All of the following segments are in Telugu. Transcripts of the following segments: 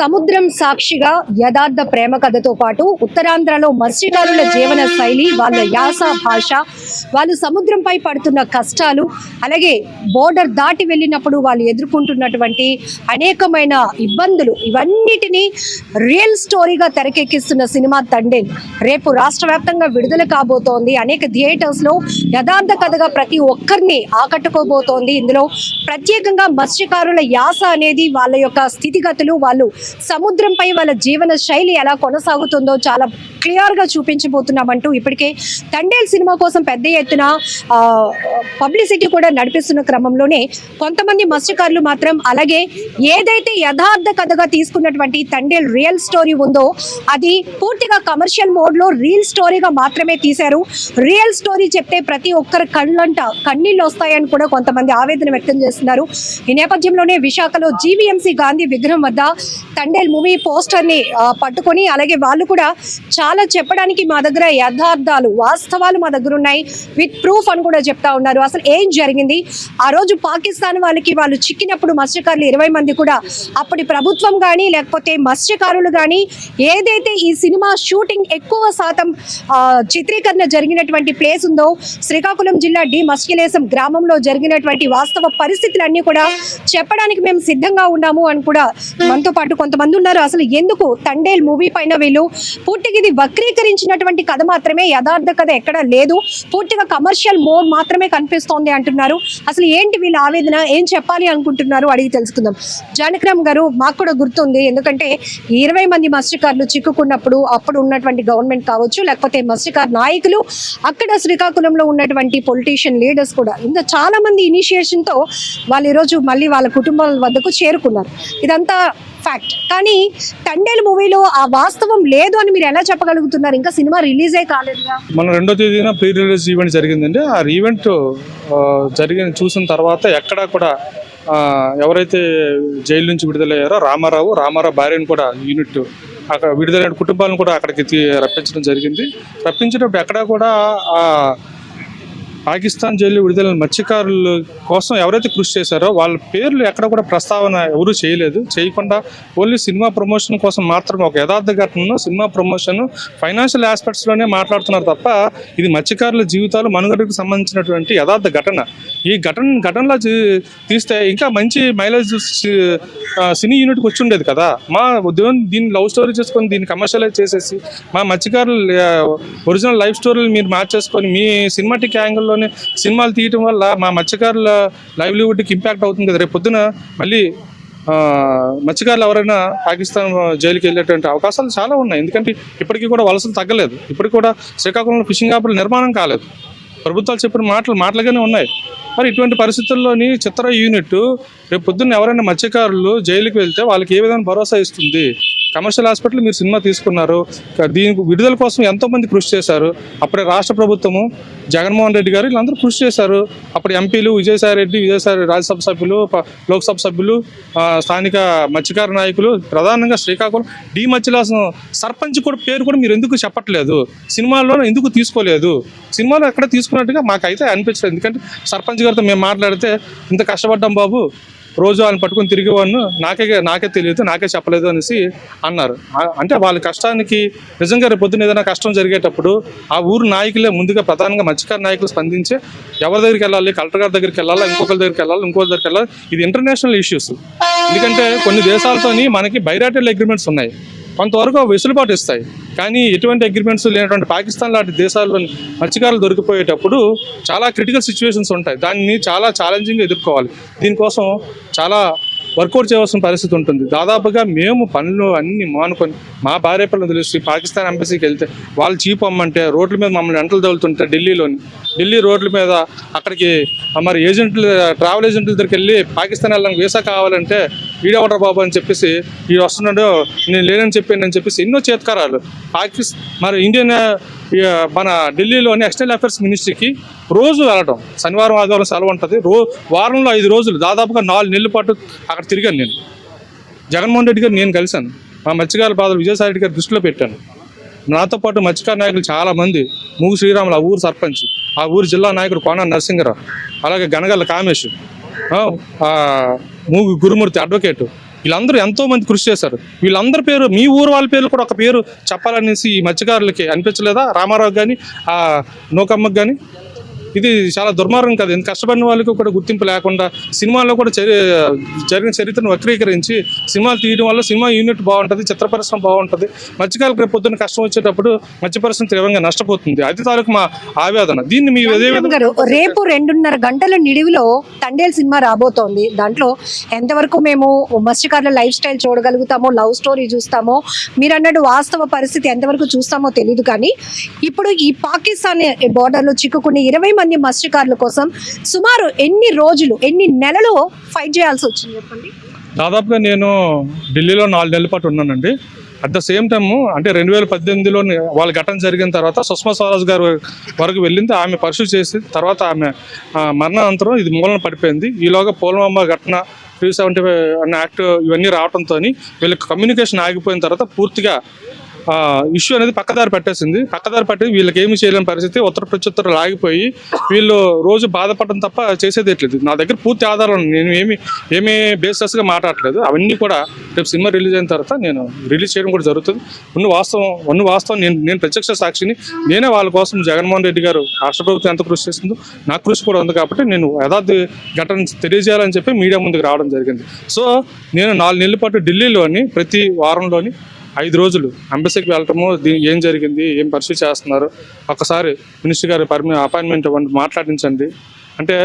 సముద్రం సాక్షిగా యథార్థ ప్రేమ కథతో పాటు ఉత్తరాంధ్రలో మత్స్యకారుల జీవన శైలి వాళ్ళ యాస భాష వాళ్ళు సముద్రంపై పడుతున్న కష్టాలు అలాగే బోర్డర్ దాటి వెళ్ళినప్పుడు వాళ్ళు ఎదుర్కొంటున్నటువంటి అనేకమైన ఇబ్బందులు. ఇవన్నిటినీ రియల్ స్టోరీగా తెరకెక్కిస్తున్న సినిమా తండేన్ రేపు రాష్ట్ర వ్యాప్తంగా విడుదల కాబోతోంది. అనేక థియేటర్స్లో యథార్థ కథగా ప్రతి ఒక్కరిని ఆకట్టుకోబోతోంది. ఇందులో ప్రత్యేకంగా మత్స్యకారుల యాస అనేది వాళ్ళ యొక్క స్థితిగతులు వాళ్ళు సముద్రంపై వాళ్ళ జీవన శైలి ఎలా కొనసాగుతుందో చాలా క్లియర్గా చూపించబోతున్నామంటూ ఇప్పటికే తండేల్ సినిమా కోసం పెద్ద ఎత్తున పబ్లిసిటీ కూడా నడిపిస్తున్న క్రమంలోనే కొంతమంది మత్స్యకారులు మాత్రం అలాగే ఏదైతే యథార్థ కథగా తీసుకున్నటువంటి తండేల్ రియల్ స్టోరీ ఉందో అది పూర్తిగా కమర్షియల్ మోడ్లో రియల్ స్టోరీగా మాత్రమే తీశారు. రియల్ స్టోరీ చెప్తే ప్రతి ఒక్కరి కళ్ళంట కన్నీళ్ళు వస్తాయని కూడా కొంతమంది ఆవేదన వ్యక్తం చేస్తున్నారు. ఈ నేపథ్యంలోనే విశాఖలో జీవీఎంసీ గాంధీ విగ్రహం వద్ద తండేల్ మూవీ పోస్టర్ని పట్టుకొని అలాగే వాళ్ళు కూడా చాలా చెప్పడానికి మా దగ్గర యథార్థాలు వాస్తవాలు మా దగ్గర ఉన్నాయి. విత్ ప్రూఫ్ అని కూడా చెప్తా ఉన్నారు. అసలు ఏం జరిగింది? ఆ రోజు పాకిస్తాన్ వాళ్ళకి వాళ్ళు చిక్కినప్పుడు మత్స్యకారులు ఇరవై మంది కూడా అప్పటి ప్రభుత్వం కానీ లేకపోతే మత్స్యకారులు కానీ ఏదైతే ఈ సినిమా షూటింగ్ ఎక్కువ శాతం చిత్రీకరణ జరిగినటువంటి ప్లేస్ ఉందో శ్రీకాకుళం జిల్లా డి మస్కిలేసం గ్రామంలో జరిగినటువంటి వాస్తవ పరిస్థితులన్నీ కూడా చెప్పడానికి మేము సిద్ధంగా ఉన్నాము అని కూడా మనతో పాటు కొంతమంది ఉన్నారు. అసలు ఎందుకు తండేల్ మూవీ పైన వీళ్ళు పూర్తిగా ఇది వక్రీకరించినటువంటి కథ మాత్రమే యథార్థ కథ ఎక్కడ లేదు. పూర్తిగా కమర్షియల్ మోడ్ మాత్రమే కనిపిస్తోంది అంటున్నారు. అసలు ఏంటి వీళ్ళ ఆవేదన? ఏం చెప్పాలి అనుకుంటున్నారు? అడిగి తెలుసుకుందాం. జానక్రామ్ గారు మాకు కూడా గుర్తుంది. ఎందుకంటే ఇరవై మంది మత్స్యకారులు చిక్కుకున్నప్పుడు అప్పుడు ఉన్నటువంటి గవర్నమెంట్ కావచ్చు లేకపోతే మత్స్యకారు నాయకులు అక్కడ శ్రీకాకుళంలో ఉన్నటువంటి పొలిటీషియన్ లీడర్స్ కూడా. ఇంకా చాలా మంది ఇనిషియేషన్తో వాళ్ళు ఈరోజు మళ్ళీ వాళ్ళ కుటుంబాల వద్దకు చేరుకున్నారు. ఇదంతా ఫ్యాక్ట్ కానీ తండేల్ మూవీలో ఆ వాస్తవం లేదు అని మీరు ఎలా చెప్పగలుగుతున్నారు? ఇంకా సినిమా రిలీజ్ రిలీజే కాలేదుగా? మన రెండో తేదీన ప్రీ రిలీజ్ ఈవెంట్ జరిగిందండి. ఆ ఈవెంట్ జరిగిన చూసిన తర్వాత ఎక్కడా కూడా ఎవరైతే జైలు నుంచి విడుదలయ్యారో రామారావు రామారావు భార్యను కూడా యూనిట్ అక్కడ విడుదలైన కుటుంబాలను కూడా అక్కడికి రప్పించడం జరిగింది. రప్పించినప్పుడు ఎక్కడా కూడా పాకిస్తాన్ జైలు విడుదలైన మత్స్యకారుల కోసం ఎవరైతే కృషి చేశారో వాళ్ళ పేర్లు ఎక్కడ కూడా ప్రస్తావన ఎవరూ చేయలేదు. చేయకుండా ఓన్లీ సినిమా ప్రమోషన్ కోసం మాత్రమే ఒక యథార్థ ఘటనను సినిమా ప్రమోషన్ ఫైనాన్షియల్ ఆస్పెక్ట్స్లోనే మాట్లాడుతున్నారు తప్ప ఇది మత్స్యకారుల జీవితాలు మనుగడకు సంబంధించినటువంటి యథార్థ ఘటన. ఈ ఘటన ఘటనలో తీస్తే ఇంకా మంచి మైలేజ్ సినీ యూనిట్కి వచ్చి ఉండేది కదా. మా ఉద్యోగం దీన్ని లవ్ స్టోరీ చేసుకొని దీన్ని కమర్షియలైజ్ చేసేసి మా మత్స్యకారుల ఒరిజినల్ లైఫ్ స్టోరీలు మీరు మార్చేసుకొని మీ సినిమాటిక్ యాంగిల్లోనే సినిమాలు తీయటం వల్ల మా మత్స్యకారుల లైవ్లీవుడ్కి ఇంపాక్ట్ అవుతుంది కదా. రేపు పొద్దున మళ్ళీ మత్స్యకారులు ఎవరైనా పాకిస్తాన్ జైలుకి వెళ్ళేటువంటి అవకాశాలు చాలా ఉన్నాయి. ఎందుకంటే ఇప్పటికీ కూడా వలసలు తగ్గలేదు. ఇప్పటికి కూడా శ్రీకాకుళంలో ఫిషింగ్ యాప్లు నిర్మాణం కాలేదు. ప్రభుత్వాలు చెప్పిన మాటలు మాటలుగానే ఉన్నాయి. మరి ఇటువంటి పరిస్థితుల్లోని చిత్ర యూనిట్ రేపు పొద్దున్న ఎవరైనా మత్స్యకారులు జైలుకి వెళ్తే వాళ్ళకి ఏ విధంగా భరోసా ఇస్తుంది? కమర్షియల్ హాస్పిటల్ మీరు సినిమా తీసుకున్నారు. దీనికి విడుదల కోసం ఎంతో మంది కృషి చేశారు. అప్పుడే రాష్ట్ర ప్రభుత్వము జగన్మోహన్ రెడ్డి గారు వీళ్ళందరూ కృషి చేశారు. అప్పుడు ఎంపీలు విజయసాయి రెడ్డి విజయసాయి రాజ్యసభ సభ్యులు ప- లోక్సభ సభ్యులు స్థానిక మత్స్యకార నాయకులు ప్రధానంగా శ్రీకాకుళం. డి మత్స్యలాసం సర్పంచ్ కూడా పేరు కూడా మీరు ఎందుకు చెప్పట్లేదు? సినిమాల్లో ఎందుకు తీసుకోలేదు? సినిమాలో ఎక్కడ తీసుకున్నట్టుగా మాకైతే అనిపించలేదు. ఎందుకంటే సర్పంచ్ గారితో మేము మాట్లాడితే ఇంత కష్టపడ్డాం బాబు. రోజు వాళ్ళని పట్టుకొని తిరిగేవాడిను నాకే నాకే తెలియదు నాకే చెప్పలేదు అనేసి అన్నారు. అంటే వాళ్ళ కష్టానికి నిజంగా రేపు పొద్దున ఏదైనా కష్టం జరిగేటప్పుడు ఆ ఊరు నాయకులే ముందుగా ప్రధానంగా మత్స్యకార నాయకులు స్పందించి ఎవరి దగ్గరికి వెళ్ళాలి కలెక్టర్ గారి దగ్గరికి వెళ్ళాలి ఇంకొకరి దగ్గరికి వెళ్ళాలి ఇంకొకరి దగ్గరికి వెళ్ళాలి ఇది ఇంటర్నేషనల్ ఇష్యూస్ ఎందుకంటే కొన్ని దేశాలతోని మనకి బైరాటల్ అగ్రిమెంట్స్ ఉన్నాయి. కొంతవరకు వెసులుబాటు ఇస్తాయి. కానీ ఎటువంటి అగ్రిమెంట్స్ లేనటువంటి పాకిస్తాన్ లాంటి దేశాల్లో మత్స్యకారులు దొరికిపోయేటప్పుడు చాలా క్రిటికల్ సిచ్యువేషన్స్ ఉంటాయి. దాన్ని చాలా ఛాలెంజింగ్గా ఎదుర్కోవాలి. దీనికోసం చాలా వర్కౌట్ చేయవలసిన పరిస్థితి ఉంటుంది. దాదాపుగా మేము పనులు అన్ని మానుకొని మా భార్య పిల్లలు తెలిసి పాకిస్తాన్ ఎంబసీకి వెళ్తే వాళ్ళు చీప్ అమ్మంటే రోడ్ల మీద మమ్మల్ని ఎంటలు తగులుతుంటే ఢిల్లీలోని. ఢిల్లీ రోడ్ల మీద అక్కడికి మరి ఏజెంట్లు ట్రావెల్ ఏజెంట్ల దగ్గరికి వెళ్ళి పాకిస్తాన్ వెళ్ళడానికి వీసా కావాలంటే వీడెవడరా బాబు అని చెప్పేసి ఈ వస్తున్నాడు నేను లేనని చెప్పాను అని చెప్పేసి ఎన్నో చేతకారాలు. పాకిస్తాన్ మరి ఇండియన్ మన ఢిల్లీలోని ఎక్స్టర్నల్ అఫేర్స్ మినిస్ట్రీకి రోజు వెళ్ళడం శనివారం ఆదివారం సెలవు ఉంటుంది. రో వారంలో ఐదు రోజులు దాదాపుగా నాలుగు నెలల పాటు అక్కడ తిరిగాను నేను. జగన్మోహన్ రెడ్డి గారు నేను కలిశాను. మా మత్స్యకారుల బాధలు విజయసాయి రెడ్డి గారి దృష్టిలో పెట్టాను. నాతో పాటు మత్స్యకార నాయకులు చాలామంది. మూగు శ్రీరాములు ఆ ఊరు సర్పంచ్ ఆ ఊరు జిల్లా నాయకుడు కోన నరసింహరావు అలాగే గనగల్ల కామేశ్వర్ మూగు గురుమూర్తి అడ్వకేట్. వీళ్ళందరూ ఎంతో మంది కృషి చేశారు. వీళ్ళందరి పేరు మీ ఊరు వాళ్ళ పేర్లు కూడా ఒక పేరు చెప్పాలనేసి ఈ మత్స్యకారులకి అనిపించలేదా? రామారావు కానీ నూకమ్మకు నూకమ్మకి కానీ ఇది చాలా దుర్మార్గం కదా. ఇంత కష్టపడిన వాళ్ళకి కూడా గుర్తింపు లేకుండా సినిమాల్లో కూడా జరిగిన చరిత్రను వక్రీకరించి సినిమాలు తీయడం వల్ల సినిమా యూనిట్ బాగుంటుంది చిత్ర పరిశ్రమ బాగుంటుంది. మత్స్యకారులకు రేపు పొద్దున్న కష్టం వచ్చేటప్పుడు మత్స్య పరిశ్రమ తీవ్రంగా నష్టపోతుంది. అది తాలూకు మా ఆవేదన. దీన్ని మీ రేపు రెండున్నర గంటల నిడివిలో తండేల్ సినిమా రాబోతోంది. దాంట్లో ఎంతవరకు మేము మత్స్యకారుల లైఫ్ స్టైల్ చూడగలుగుతామో లవ్ స్టోరీ చూస్తామో మీరు అన్నట్టు వాస్తవ పరిస్థితి ఎంతవరకు చూస్తామో తెలియదు కానీ ఇప్పుడు ఈ పాకిస్తాన్ బోర్డర్లో చిక్కుకున్న ఇరవై మంది మత్స్యకారుల కోసం సుమారు ఎన్ని రోజులు ఎన్ని నెలలు ఫైట్ చేయాల్సి వచ్చింది చెప్పండి? దాదాపుగా నేను ఢిల్లీలో నాలుగు నెలల పాటు ఉన్నానండి. అట్ ద సేమ్ టైమ్ అంటే రెండు వేల పద్దెనిమిదిలో వాళ్ళ ఘటన జరిగిన తర్వాత సుష్మా స్వరాజ్ గారు వరకు వెళ్ళింది. ఆమె పరిశీలి చేసి తర్వాత ఆమె మరణానంతరం ఇది మూలన పడిపోయింది. ఈలోగా పోలమాంబ ఘటన త్రీ సెవెంటీ ఫైవ్ అన్న యాక్ట్ ఇవన్నీ రావడంతో వీళ్ళకి కమ్యూనికేషన్ ఆగిపోయిన తర్వాత పూర్తిగా ఇష్యూ అనేది పక్కదారి పెట్టేసింది. పక్కదారి పట్టి వీళ్ళకి ఏమి చేయలేని పరిస్థితి. ఉత్తర ప్రత్యుత్తరాలు ఆగిపోయి వీళ్ళు రోజు బాధపడడం తప్ప చేసేది ఎట్లేదు. నా దగ్గర పూర్తి ఆధారం నేను ఏమి ఏమీ బేసెస్గా మాట్లాడలేదు అవన్నీ కూడా రేపు సినిమా రిలీజ్ అయిన తర్వాత నేను రిలీజ్ చేయడం కూడా జరుగుతుంది. ఉన్న వాస్తవం ఉన్న వాస్తవం నేను నేను ప్రత్యక్ష సాక్షిని. నేనే వాళ్ళ కోసం జగన్మోహన్ రెడ్డి గారు రాష్ట్ర ప్రభుత్వం ఎంత కృషి చేసిందో నా కృషి కూడా ఉంది కాబట్టి నేను యథార్థ ఘటన తెలియజేయాలని చెప్పి మీడియా ముందుకు రావడం జరిగింది. సో నేను నాలుగు నెలల పాటు ఢిల్లీలోని ప్రతి వారంలోని ఐదు రోజులు ఎంబసీకి వెళ్ళటము ఏం జరిగింది ఏం పరిస్థితి చేస్తున్నారు? ఒకసారి మినిస్టర్ గారి పర్మి అపాయింట్మెంట్ ఇవ్వండి మాట్లాడించండి. అంటే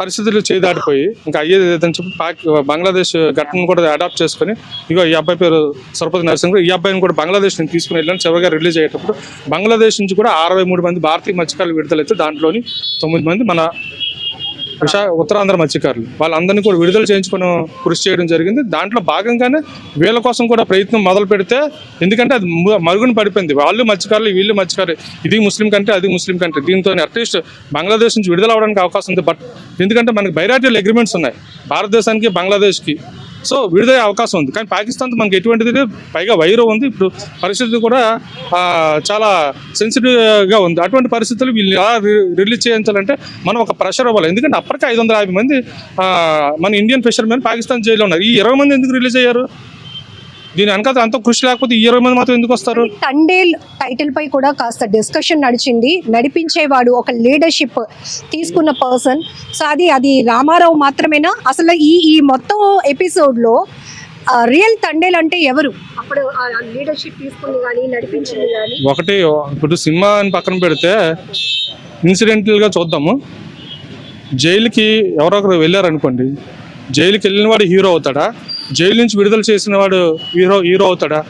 పరిస్థితులు చేదాటిపోయి ఇంకా అయ్యేది ఏదని చెప్పి పాక్ బంగ్లాదేశ్ ఘటనను కూడా అడాప్ట్ చేసుకొని ఇగో ఈ అబ్బాయి పేరు సరపతి నరసింహ ఈ అబ్బాయిని కూడా బంగ్లాదేశ్ నుంచి తీసుకుని వెళ్ళాను చివరిగా రిలీజ్ అయ్యేటప్పుడు బంగ్లాదేశ్ నుంచి కూడా అరవై మూడు మంది భారతీయ మత్స్యకారులు విడుదలైతే దాంట్లోని తొమ్మిది మంది మన విశా ఉత్తరాంధ్ర మత్స్యకారులు. వాళ్ళందరినీ కూడా విడుదల చేయించుకొని కృషి చేయడం జరిగింది. దాంట్లో భాగంగానే వీళ్ళ కోసం కూడా ప్రయత్నం మొదలు పెడితే ఎందుకంటే అది మరుగున పడిపోయింది. వాళ్ళు మత్స్యకారులు వీళ్ళు మత్స్యకారులు. ఇది ముస్లిం కంట్రీ అది ముస్లిం కంట్రీ దీంతో అట్లీస్ట్ బంగ్లాదేశ్ నుంచి విడుదల అవడానికి అవకాశం ఉంది. బట్ ఎందుకంటే మనకి బైరాటియల్ అగ్రిమెంట్స్ ఉన్నాయి. భారతదేశానికి బంగ్లాదేశ్కి సో విడుదలయ్యే అవకాశం ఉంది. కానీ పాకిస్తాన్తో మనకి ఎటువంటిది పైగా వైరం ఉంది. ఇప్పుడు పరిస్థితి కూడా చాలా సెన్సిటివ్గా ఉంది. అటువంటి పరిస్థితులు వీళ్ళు ఎలా రి- రిలీజ్ చేయించాలంటే మనం ఒక ప్రెషర్ అవ్వాలి. ఎందుకంటే అప్పటికే ఐదు వందల యాభై మంది మన ఇండియన్ ఫిషర్మెన్ పాకిస్తాన్ జైల్లో ఉన్నారు. ఈ ఇరవై మంది ఎందుకు రిలీజ్ అయ్యారు? దీని వెనకాల అంత కృషి లేకపోతే ఈ ఇరవై మంది మాత్రం ఎందుకు వస్తారు? తండేల్ టైటిల్ పై కూడా కాస్త డిస్కషన్ నడిచింది. నడిపించేవాడు ఒక లీడర్షిప్ తీసుకున్న పర్సన్ సో అది అది రామారావు మాత్రమేనా? అసలు ఈ ఈ మొత్తం ఎపిసోడ్లో రియల్ తండేల్ అంటే ఎవరు? అప్పుడు లీడర్షిప్ తీసుకుంది కానీ నడిపించింది కానీ ఒకటి ఇప్పుడు సినిమా అని పక్కన పెడితే ఇన్సిడెంటల్గా చూద్దాము. జైలుకి ఎవరొకరు వెళ్ళారనుకోండి. జైలుకి వెళ్ళిన వాడు హీరో అవుతాడా? జైలు నుంచి విడుదల చేసిన వాడు హీరో హీరో అవుతాడా?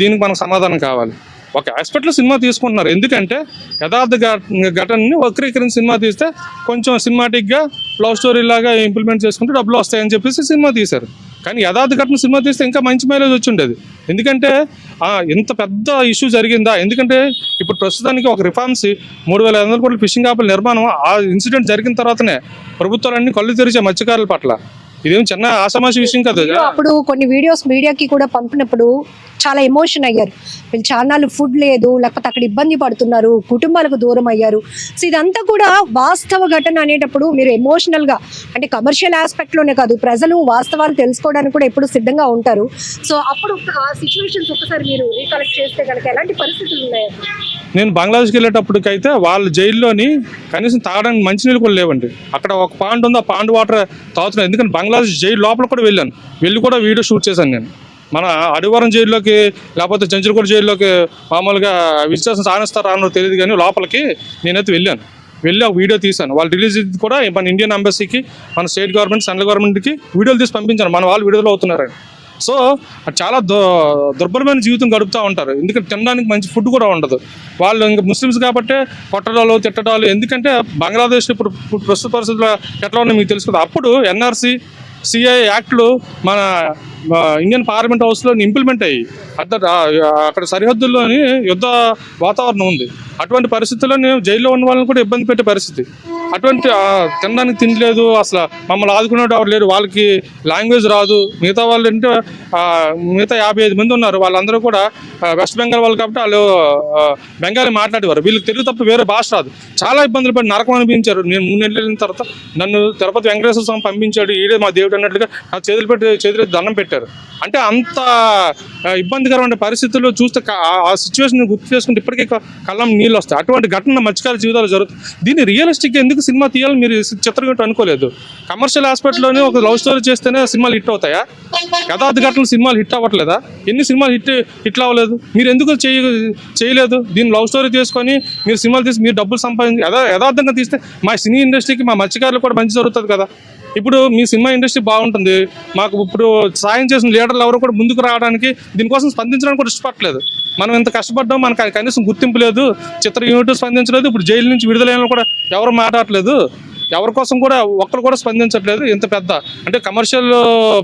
దీనికి మనకు సమాధానం కావాలి. ఒక ఆస్పెక్ట్లో సినిమా తీసుకుంటున్నారు. ఎందుకంటే యథార్థ ఘటనని వక్రీకరించి సినిమా తీస్తే కొంచెం సినిమాటిక్గా లవ్ స్టోరీ లాగా ఇంప్లిమెంట్ చేసుకుంటే డబ్బులు వస్తాయని చెప్పేసి సినిమా తీశారు. కానీ యథార్థ ఘటన సినిమా తీస్తే ఇంకా మంచి మైలేజ్ వచ్చి ఉండేది. ఎందుకంటే ఇంత పెద్ద ఇష్యూ జరిగిందా? ఎందుకంటే ఇప్పుడు ప్రస్తుతానికి ఒక రిఫార్మ్స్ మూడు వేల ఐదు వందల కోట్ల ఫిషింగ్ యాప్ల నిర్మాణం ఆ ఇన్సిడెంట్ జరిగిన తర్వాతనే ప్రభుత్వాలన్నీ కళ్ళు తెరిచే మత్స్యకారుల పట్ల. ఇదేం చిన్న ఆసమాసి విషయం కదా అప్పుడు కొన్ని వీడియోస్ మీడియాకి కూడా పంపినప్పుడు చాలా ఎమోషన్ అయ్యారు. వీళ్ళు చాలా ఫుడ్ లేదు లేకపోతే అక్కడ ఇబ్బంది పడుతున్నారు కుటుంబాలకు దూరం అయ్యారు. సో ఇదంతా కూడా వాస్తవ ఘటన అనేటప్పుడు మీరు ఎమోషనల్గా అంటే కమర్షియల్ ఆస్పెక్ట్లోనే కాదు ప్రజలు వాస్తవాలు తెలుసుకోవడానికి కూడా ఎప్పుడు సిద్ధంగా ఉంటారు. సో అప్పుడు ఆ సిచ్యువేషన్స్ ఒకసారి మీరు రీకలెక్ట్ చేస్తే కనుక ఎలాంటి పరిస్థితులు ఉన్నాయి? నేను బంగ్లాదేశ్కి వెళ్ళేటప్పటికైతే వాళ్ళ జైల్లోని కనీసం తాగడానికి మంచినీళ్ళు కూడా లేవండి. అక్కడ ఒక పాండ్ ఉంది ఆ పాండ్ వాటర్ తాగుతున్నాను ఎందుకంటే బంగ్లాదేశ్ జైలు లోపల కూడా వెళ్ళాను. వెళ్ళి కూడా వీడియో షూట్ చేశాను నేను. మన అడివారం జైల్లోకి లేకపోతే జంజర్గూడ జైల్లోకి మామూలుగా విశ్వాసం సాధిస్తారా అన్నో తెలియదు కానీ లోపలికి నేనైతే వెళ్ళాను. వెళ్ళి ఒక వీడియో తీశాను. వాళ్ళు రిలీజ్ కూడా మన ఇండియన్ ఎంబసీకి మన స్టేట్ గవర్నమెంట్ సెంట్రల్ గవర్నమెంట్కి వీడియోలు తీసి పంపించాను. మన వాళ్ళు వీడియోలో అవుతున్నారని. సో చాలా దు దుర్భరమైన జీవితం గడుపుతూ ఉంటారు. ఎందుకంటే తినడానికి మంచి ఫుడ్ కూడా ఉండదు. వాళ్ళు ఇంకా ముస్లిమ్స్ కాబట్టి కొట్టడాలు తిట్టడాలు. ఎందుకంటే బంగ్లాదేశ్ ఇప్పుడు ప్రస్తుత పరిస్థితుల్లో ఎట్లా ఉన్నాయో మీకు తెలుసు కదా. అప్పుడు ఎన్ఆర్సీ సిఐ యాక్ట్లు మన ఇండియన్ పార్లమెంట్ హౌస్లో ఇంప్లిమెంట్ అయ్యి అక్కడ అక్కడ సరిహద్దుల్లోని యుద్ధ వాతావరణం ఉంది. అటువంటి పరిస్థితుల్లో నేను జైల్లో ఉన్న వాళ్ళని కూడా ఇబ్బంది పెట్టే పరిస్థితి. అటువంటి తినడానికి తినలేదు అసలు మమ్మల్ని ఆదుకునేవాడు ఎవరు లేరు. వాళ్ళకి లాంగ్వేజ్ రాదు. మిగతా వాళ్ళు అంటే మిగతా యాభై ఐదు మంది ఉన్నారు. వాళ్ళందరూ కూడా వెస్ట్ బెంగాల్ వాళ్ళు కాబట్టి వాళ్ళు బెంగాలీ మాట్లాడేవారు. వీళ్ళకి తెలుగు తప్ప వేరే భాష రాదు. చాలా ఇబ్బందులు పడి నరకం అనిపించారు. నేను మూడు నెలలు వెళ్ళిన తర్వాత నన్ను తిరుపతి వెంకటేశ్వర స్వామి పంపించాడు. ఈడే మా దేవుడు అన్నట్లుగా నా చేతులు పెట్టి చేతులు దండం దండం పెట్టారు. అంటే అంత ఇబ్బందికరమైన పరిస్థితుల్లో చూస్తే ఆ- సిచ్యువేషన్ గుర్తు చేసుకుంటే ఇప్పటికే కళ్ళం నీళ్ళు వస్తాయి. అటువంటి ఘటన మత్స్యకార జీవితాలు జరుగుతుంది దీన్ని రియలిస్టిక్ ఎందుకు సినిమా తీయాలని మీరు చిత్రగట్టు అనుకోలేదు? కమర్షియల్ హాస్పిటల్లోనే ఒక లవ్ స్టోరీ చేస్తేనే సినిమాలు హిట్ అవుతాయా? యథార్థ ఘటనలు సినిమాలు హిట్ అవ్వట్లేదా? ఎన్ని సినిమాలు హిట్ హిట్ అవ్వలేదు? మీరు ఎందుకు చేయ చేయలేదు? దీన్ని లవ్ స్టోరీ తీసుకొని మీరు సినిమాలు తీసి మీరు డబ్బులు సంపాదించి యథార్థంగా తీస్తే మా సినీ ఇండస్ట్రీకి మా మత్స్యకారులు కూడా మంచి జరుగుతుంది కదా. ఇప్పుడు మీ సినిమా ఇండస్ట్రీ బాగుంటుంది. మాకు ఇప్పుడు సాయం చేసిన లీడర్లు ఎవరు కూడా ముందుకు రావడానికి దీనికోసం స్పందించడానికి కూడా ఇష్టపడలేదు మనం ఇంత కష్టపడ్డాం మనకు కనీసం గుర్తింపు లేదు. చిత్ర యూనిట్ స్పందించలేదు. ఇప్పుడు జైలు నుంచి విడుదలైన కూడా ఎవరు మాట్లాడట్లేదు. ఎవరి కోసం కూడా ఒక్కరు కూడా స్పందించట్లేదు. ఇంత పెద్ద. అంటే కమర్షియల్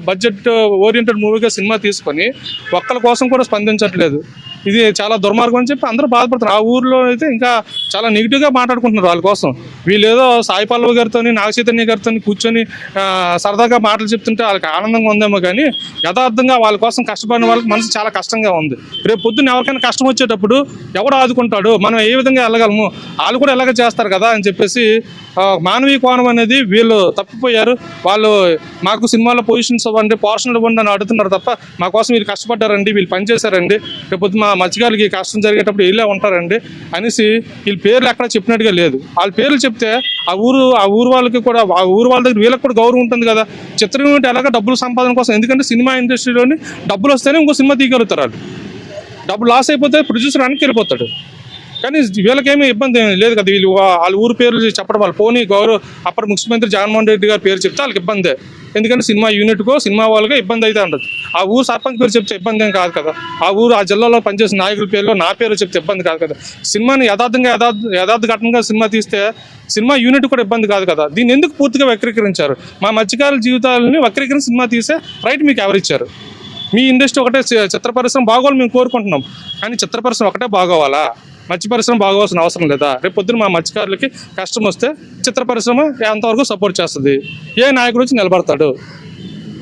బడ్జెట్ ఓరియంటెడ్ మూవీగా సినిమా తీసుకొని ఒక్కరి కోసం కూడా స్పందించట్లేదు. ఇది చాలా దుర్మార్గం అని చెప్పి అందరూ బాధపడుతున్నారు. ఆ ఊర్లో అయితే ఇంకా చాలా నెగిటివ్గా మాట్లాడుకుంటున్నారు వాళ్ళ కోసం. వీళ్ళు ఏదో సాయి పల్లవి గారితో నాగచైతన్య గారితో కూర్చొని సరదాగా మాటలు చెప్తుంటే వాళ్ళకి ఆనందంగా ఉందేమో కానీ యథార్థంగా వాళ్ళ కోసం కష్టపడిన వాళ్ళకి మనసు చాలా కష్టంగా ఉంది. రేపు పొద్దున్న ఎవరికైనా కష్టం వచ్చేటప్పుడు ఎవడు ఆదుకుంటాడు? మనం ఏ విధంగా వెళ్ళగలము? వాళ్ళు కూడా ఎలాగ చేస్తారు కదా అని చెప్పేసి మానవీయ కోణం అనేది వీళ్ళు తప్పిపోయారు. వాళ్ళు మాకు సినిమాలో పొజిషన్స్ ఇవ్వండి పోర్షన్లు ఇవ్వండి అని అడుగుతున్నారు తప్ప మా కోసం వీళ్ళు కష్టపడ్డారండి వీళ్ళు పనిచేశారండి. రేపు పొద్దున్న మా మత్స్యకారులకి కష్టం జరిగేటప్పుడు వీళ్ళే ఉంటారండి. అనేసి వీళ్ళ పేర్లు ఎక్కడ చెప్పినట్టుగా లేదు. వాళ్ళ పేర్లు చెప్తే ఆ ఊరు ఆ ఊరు వాళ్ళకి కూడా ఆ ఊరు వాళ్ళ దగ్గర వీళ్ళకి కూడా గౌరవం ఉంటుంది కదా. చిత్రం ఏంటి? ఎలాగ డబ్బులు సంపాదన కోసం ఎందుకంటే సినిమా ఇండస్ట్రీలోని డబ్బులు వస్తేనే ఇంకో సినిమా తీయగలుగుతారు వాళ్ళు. డబ్బు లాస్ అయిపోతే ప్రొడ్యూసర్ వెనక్కి వెళ్ళిపోతాడు. కానీ వీళ్ళకేమీ ఇబ్బంది లేదు కదా. వీళ్ళు వాళ్ళ ఊరు పేర్లు చెప్పడం వాళ్ళు పోనీ గౌరవ అప్పటి ముఖ్యమంత్రి జగన్మోహన్ రెడ్డి గారి పేరు చెప్తే వాళ్ళకి ఇబ్బందే. ఎందుకంటే సినిమా యూనిట్కో సినిమా వాళ్ళకో ఇబ్బంది అయితే ఉండదు ఆ ఊరు సర్పంచ్ పేరు చెప్తే ఇబ్బంది ఏం కాదు కదా. ఆ ఊరు ఆ జిల్లాలో పనిచేసిన నాయకుల పేరులో నా పేరు చెప్తే ఇబ్బంది కాదు కదా. సినిమాని యథార్థంగా యథార్థ యథార్థ ఘటనగా సినిమా తీస్తే సినిమా యూనిట్ కూడా ఇబ్బంది కాదు కదా. దీన్ని ఎందుకు పూర్తిగా వక్రీకరించారు? మా మత్స్యకారుల జీవితాలని వక్రీకరించి సినిమా తీసే రైట్ మీకు ఎవరిచ్చారు మీ ఇండస్ట్రీ ఒకటే చిత్ర పరిశ్రమ బాగోవాలి మేము కోరుకుంటున్నాం. కానీ చిత్ర పరిశ్రమ ఒకటే బాగోవాలా? మత్స్య పరిశ్రమ బాగోవాల్సిన అవసరం లేదా? రేపు పొద్దున మా మత్స్యకారులకి కష్టం వస్తే చిత్ర పరిశ్రమ ఎంతవరకు సపోర్ట్ చేస్తుంది. ఏ నాయకుడు వచ్చి నిలబడతాడు?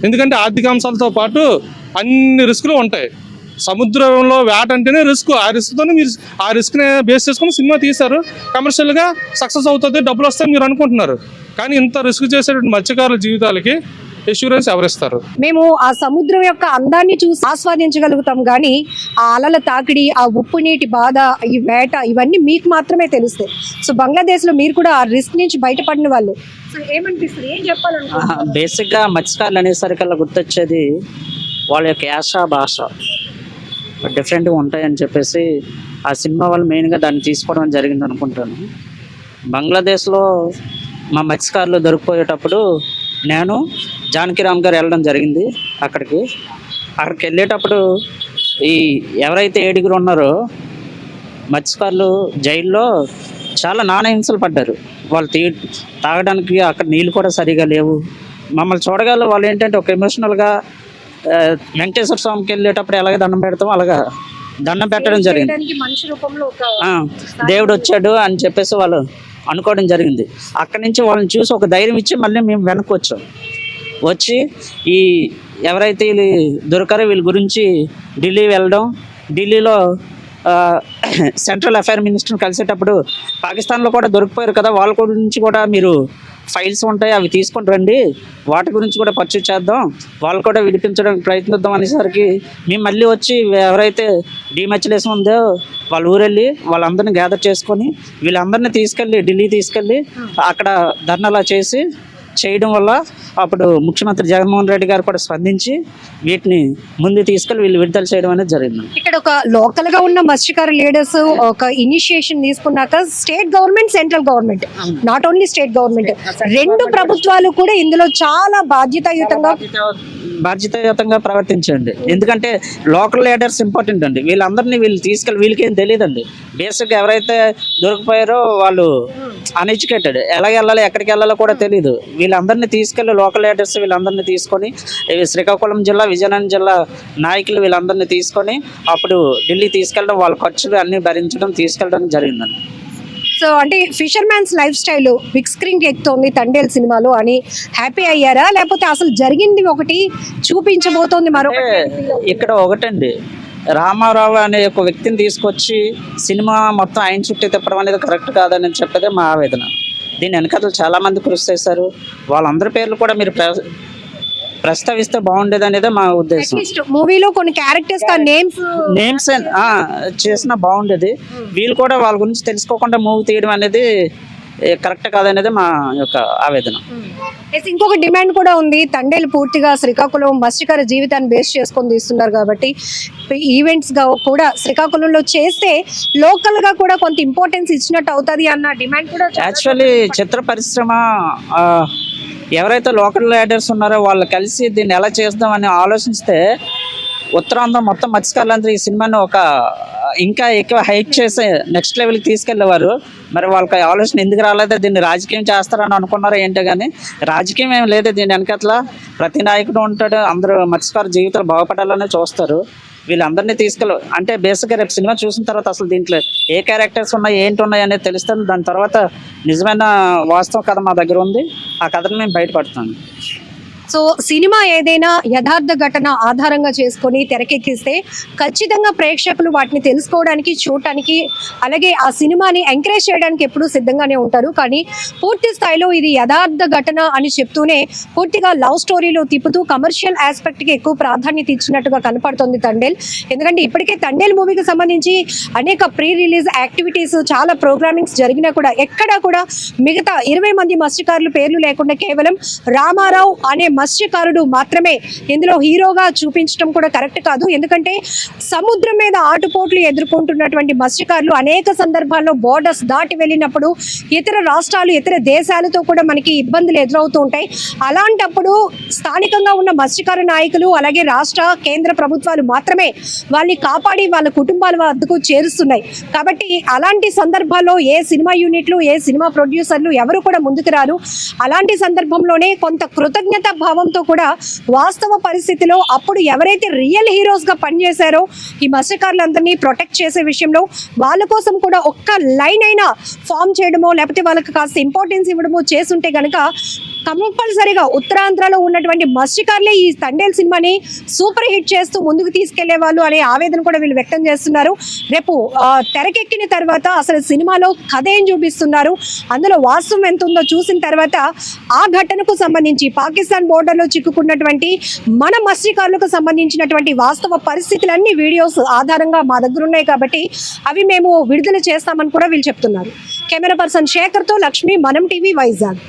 ఎందుకంటే ఆర్థిక అంశాలతో పాటు అన్ని రిస్కులు ఉంటాయి. సముద్రంలో వేట అంటేనే రిస్క్ ఆ రిస్క్తోనే మీరు ఆ రిస్క్ని బేస్ చేసుకుని సినిమా తీశారు. కమర్షియల్గా సక్సెస్ అవుతుంది డబ్బులు వస్తాయి మీరు అనుకుంటున్నారు. కానీ ఇంత రిస్క్ చేసేటువంటి మత్స్యకారుల జీవితాలకి ఎష్యూరెన్స్ ఎవరిస్తారు? మేము ఆ సముద్రం యొక్క అందాన్ని చూసి ఆస్వాదించగలుగుతాం కానీ ఆ అలల తాకిడి ఆ ఉప్పు నీటి బాధ ఈ వేట ఇవన్నీ మీకు మాత్రమే తెలుస్తాయి. సో బంగ్లాదేశ్లో మీరు కూడా ఆ రిస్క్ నుంచి బయటపడిన వాళ్ళు. సో ఏమనిపిస్తుంది? ఏం చెప్పాలనుకుంటున్నారు? బేసిక్గా మత్స్యకారులు అనేసరికల్లా గుర్తొచ్చేది వాళ్ళ యొక్క యాస భాష. డిఫరెంట్గా ఉంటాయని చెప్పేసి ఆ సినిమా వాళ్ళు మెయిన్గా దాన్ని తీసుకోవడం జరిగింది అనుకుంటాను బంగ్లాదేశ్లో మా మత్స్యకారులు దొరికిపోయేటప్పుడు నేను జానకిరామ్ గారు వెళ్ళడం జరిగింది అక్కడికి. అక్కడికి వెళ్ళేటప్పుడు ఈ ఎవరైతే ఏడుగురు ఉన్నారో మత్స్యకారులు జైల్లో చాలా నానా హింసలు పడ్డారు. వాళ్ళు తీ తాగడానికి అక్కడ నీళ్ళు కూడా సరిగా లేవు. మమ్మల్ని చూడగల వాళ్ళు ఏంటంటే ఒక ఎమోషనల్గా వెంకటేశ్వర స్వామికి వెళ్ళేటప్పుడు ఎలాగ దండం పెడతాం అలాగా దండం పెట్టడం జరిగింది. దేవుడు వచ్చాడు అని చెప్పేసి వాళ్ళు అనుకోవడం జరిగింది. అక్కడి నుంచి వాళ్ళని చూసి ఒక ధైర్యం ఇచ్చి మళ్ళీ మేము వెనక్కి వచ్చాం. వచ్చి ఈ ఎవరైతే వీళ్ళు దొరకారో వీళ్ళ గురించి ఢిల్లీ వెళ్ళడం ఢిల్లీలో సెంట్రల్ అఫైర్ మినిస్టర్ని కలిసేటప్పుడు పాకిస్తాన్లో కూడా దొరికిపోయారు కదా వాళ్ళ గురించి కూడా మీరు ఫైల్స్ ఉంటాయి అవి తీసుకొని రండి. వాటి గురించి కూడా పర్చేజ్ చేద్దాం. వాళ్ళు కూడా విడిపించడానికి ప్రయత్నిద్దాం అనేసరికి మేము మళ్ళీ వచ్చి ఎవరైతే డిమచ్యులేషన్ ఉందో వాళ్ళ ఊరెళ్ళి వాళ్ళందరినీ గ్యాదర్ చేసుకొని వీళ్ళందరినీ తీసుకెళ్ళి ఢిల్లీ తీసుకెళ్ళి అక్కడ ధర్నాలా చేసి చేయడం వల్ల అప్పుడు ముఖ్యమంత్రి జగన్మోహన్ రెడ్డి గారు కూడా స్పందించి వీటిని ముందు తీసుకెళ్ళి వీళ్ళు విడుదల చేయడం అనేది జరిగింది. ఇక్కడ ఒక లోకల్గా ఉన్న మత్స్యకార లీడర్స్ ఒక ఇనిషియేషన్ తీసుకున్నాక state government central government not only state government రెండు ప్రభుత్వాలు కూడా ఇందులో చాలా బాధ్యతాయుతంగా బాధ్యతాయుతంగా ప్రవర్తించండి. ఎందుకంటే లోకల్ లీడర్స్ ఇంపార్టెంట్ అండి. వీళ్ళందరినీ వీళ్ళు తీసుకెళ్ళి వీళ్ళకి ఏం తెలియదండి బేసిక్గా ఎవరైతే దొరికిపోయారో వాళ్ళు అన్ఎడ్యుకేటెడ్ ఎలా వెళ్ళాలి ఎక్కడికి వెళ్ళాలో కూడా తెలియదు వీళ్ళందరినీ తీసుకెళ్ళి లోకల్ లీడర్స్ వీళ్ళందరినీ తీసుకొని శ్రీకాకుళం జిల్లా విజయనగరం జిల్లా నాయకులు వీళ్ళందరినీ తీసుకొని అప్పుడు ఢిల్లీ తీసుకెళ్ళడం వాళ్ళ ఖర్చులు అన్నీ భరించడం తీసుకెళ్ళడం జరిగిందండి. సో అంటే fissure man's life style big screen ఎక్కుతోంది తండేల్ సినిమాలో అని హ్యాపీ అయ్యారా? లేకపోతే అసలు జరిగింది ఒకటి చూపించబోతోంది మరొకటి? అంటే ఇక్కడ ఒకటండి. రామారావు అనే ఒక వ్యక్తిని తీసుకొచ్చి సినిమా మొత్తం ఆయన చుట్టూ తిప్పడం అనేది కరెక్ట్ కాదని చెప్పేదే మా ఆవేదన. దీని వెనకాల చాలా మంది కృషి చేశారు వాళ్ళందరి పేర్లు కూడా మీరు ప్ర- ప్రస్తావిస్తే బాగుండేది అనేది మా ఉద్దేశం. మూవీలో కొన్ని క్యారెక్టర్స్ నేమ్స్ నేమ్స్ చేసినా బాగుండేది. వీళ్ళు కూడా వాళ్ళ గురించి తెలుసుకోకుండా మూవీ తీయడం అనేది కరెక్ట్ కాదనేది మా యొక్క ఆవేదన. ఎస్ ఇంకొక డిమాండ్ కూడా ఉంది. తండేలు పూర్తిగా శ్రీకాకుళం మత్స్యకార జీవితాన్ని బేస్ చేసుకొని తీస్తున్నారు కాబట్టి ఈవెంట్స్గా కూడా శ్రీకాకుళంలో చేస్తే లోకల్గా కూడా కొంత ఇంపార్టెన్స్ ఇచ్చినట్టు అవుతుంది అన్న డిమాండ్ కూడా యాక్చువల్లీ చిత్ర పరిశ్రమ ఎవరైతే లోకల్ లీడర్స్ ఉన్నారో వాళ్ళు కలిసి దీన్ని ఎలా చేద్దామని ఆలోచిస్తే ఉత్తరాంధ్ర మొత్తం మత్స్యకారులందరూ ఈ సినిమాని ఒక ఇంకా ఎక్కువ హైక్ చేసి నెక్స్ట్ లెవెల్కి తీసుకెళ్ళేవారు మరి వాళ్ళకి ఆలోచన ఎందుకు రాలేదో? దీన్ని రాజకీయం చేస్తారని అనుకున్నారో ఏంటో కానీ రాజకీయం ఏం లేదు దీని వెనకట్ల. ప్రతి నాయకుడు ఉంటాడు అందరూ మత్స్యకారు జీవితాలు బాగుపడాలని చూస్తారు. వీళ్ళందరినీ తీసుకెళ్ళు అంటే బేసిక్గా రేపు సినిమా చూసిన తర్వాత అసలు దీంట్లో ఏ క్యారెక్టర్స్ ఉన్నాయి ఏంటి ఉన్నాయి అనేది తెలుస్తుంది. దాని తర్వాత నిజమైన వాస్తవ కథ మా దగ్గర ఉంది. ఆ కథను మేము బయటపడతాను సో సినిమా ఏదైనా యథార్థ ఘటన ఆధారంగా చేసుకొని తెరకెక్కిస్తే ఖచ్చితంగా ప్రేక్షకులు వాటిని తెలుసుకోవడానికి చూడటానికి అలాగే ఆ సినిమాని ఎంకరేజ్ చేయడానికి ఎప్పుడూ సిద్ధంగానే ఉంటారు. కానీ పూర్తి స్థాయిలో ఇది యథార్థ ఘటన అని చెప్తూనే పూర్తిగా లవ్ స్టోరీలో తిప్పుతూ కమర్షియల్ ఆస్పెక్ట్కి ఎక్కువ ప్రాధాన్యత ఇచ్చినట్టుగా కనపడుతుంది తండేల్. ఎందుకంటే ఇప్పటికే తండేల్ మూవీకి సంబంధించి అనేక ప్రీ రిలీజ్ యాక్టివిటీస్ చాలా ప్రోగ్రామింగ్స్ జరిగినా కూడా ఎక్కడా కూడా మిగతా ఇరవై మంది మత్స్యకారులు పేర్లు లేకుండా కేవలం రామారావు అనే మత్స్యకారుడు మాత్రమే ఇందులో హీరోగా చూపించడం కూడా కరెక్ట్ కాదు. ఎందుకంటే సముద్రం మీద ఆటుపోట్లు ఎదుర్కొంటున్నటువంటి మత్స్యకారులు అనేక సందర్భాల్లో బోర్డర్స్ దాటి వెళ్ళినప్పుడు ఇతర రాష్ట్రాలు ఇతర దేశాలతో కూడా మనకి ఇబ్బందులు ఎదురవుతూ ఉంటాయి. అలాంటప్పుడు స్థానికంగా ఉన్న మత్స్యకార నాయకులు అలాగే రాష్ట్ర కేంద్ర ప్రభుత్వాలు మాత్రమే వాళ్ళని కాపాడి వాళ్ళ కుటుంబాల వద్దకు చేరుస్తున్నాయి. కాబట్టి అలాంటి సందర్భాల్లో ఏ సినిమా యూనిట్లు ఏ సినిమా ప్రొడ్యూసర్లు ఎవరు కూడా ముందుకు రారు. అలాంటి సందర్భంలోనే కొంత కృతజ్ఞత భావంతో కూడా వాస్తవ పరిస్థితిలో అప్పుడు ఎవరైతే రియల్ హీరోస్గా పనిచేశారో ఈ మత్స్యకారులందరినీ ప్రొటెక్ట్ చేసే విషయంలో వాళ్ళ కోసం కూడా ఒక్క లైన్ అయినా ఫామ్ చేయడమో లేకపోతే వాళ్ళకి కాస్త ఇంపార్టెన్స్ ఇవ్వడమో చేసుంటే గనక కంపల్సరీగా ఉత్తరాంధ్రలో ఉన్నటువంటి మత్స్యకారులే ఈ తండేల్ సినిమాని సూపర్ హిట్ చేస్తూ ముందుకు తీసుకెళ్ళే వాళ్ళు అనే ఆవేదన కూడా వీళ్ళు వ్యక్తం చేస్తున్నారు. రేపు తెరకెక్కిన తర్వాత అసలు సినిమాలో కథ ఏం చూపిస్తున్నారు? అందులో వాస్తవం ఎంత ఉందో చూసిన తర్వాత ఆ ఘటనకు సంబంధించి పాకిస్తాన్ బోర్డర్లో చిక్కుకున్నటువంటి మన మత్స్యకారులకు సంబంధించినటువంటి వాస్తవ పరిస్థితులన్నీ వీడియోస్ ఆధారంగా మా దగ్గర ఉన్నాయి కాబట్టి అవి మేము విడుదల చేస్తామని కూడా వీళ్ళు చెప్తున్నారు. కెమెరా పర్సన్ శేఖర్తో లక్ష్మి మనం టీవీ వైజాగ్.